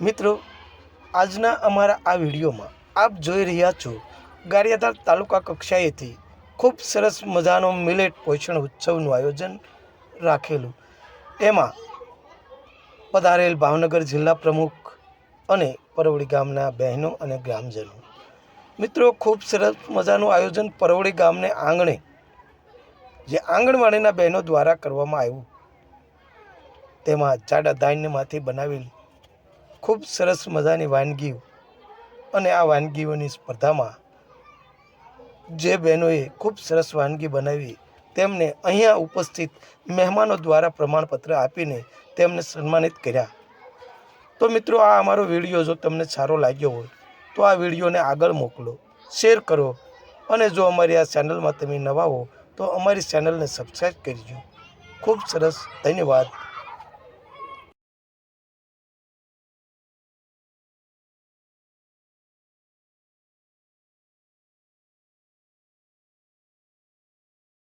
મિત્રો, આજના અમારા આ વિડીયોમાં આપ જોઈ રહ્યા છો ગારિયાધાર તાલુકા કક્ષાએથી ખૂબ સરસ મજાનો મિલેટ પોષણ ઉત્સવનું આયોજન રાખેલું. એમાં પધારેલ ભાવનગર જિલ્લા પ્રમુખ અને પરવડી ગામના બહેનો અને ગ્રામજનો. મિત્રો, ખૂબ સરસ મજાનું આયોજન પરવડી ગામને આંગણે, જે આંગણવાડીના બહેનો દ્વારા કરવામાં આવ્યું. તેમાં જાડા ધાન્યમાંથી બનાવેલી ખૂબ સરસ મજાની વાનગીઓ અને આ વાનગીઓની સ્પર્ધામાં જે બહેનોએ ખૂબ સરસ વાનગી બનાવી, તેમને અહીંયા ઉપસ્થિત મહેમાનો દ્વારા પ્રમાણપત્ર આપીને તેમને સન્માનિત કર્યા. તો મિત્રો, આ અમારો વીડિયો જો તમને સારો લાગ્યો હોય, તો આ વિડીયોને આગળ મોકલો, શેર કરો અને જો અમારી આ ચેનલમાં તમે નવા હો, તો અમારી ચેનલને સબસ્ક્રાઈબ કરજો ખૂબ સરસ, ધન્યવાદ.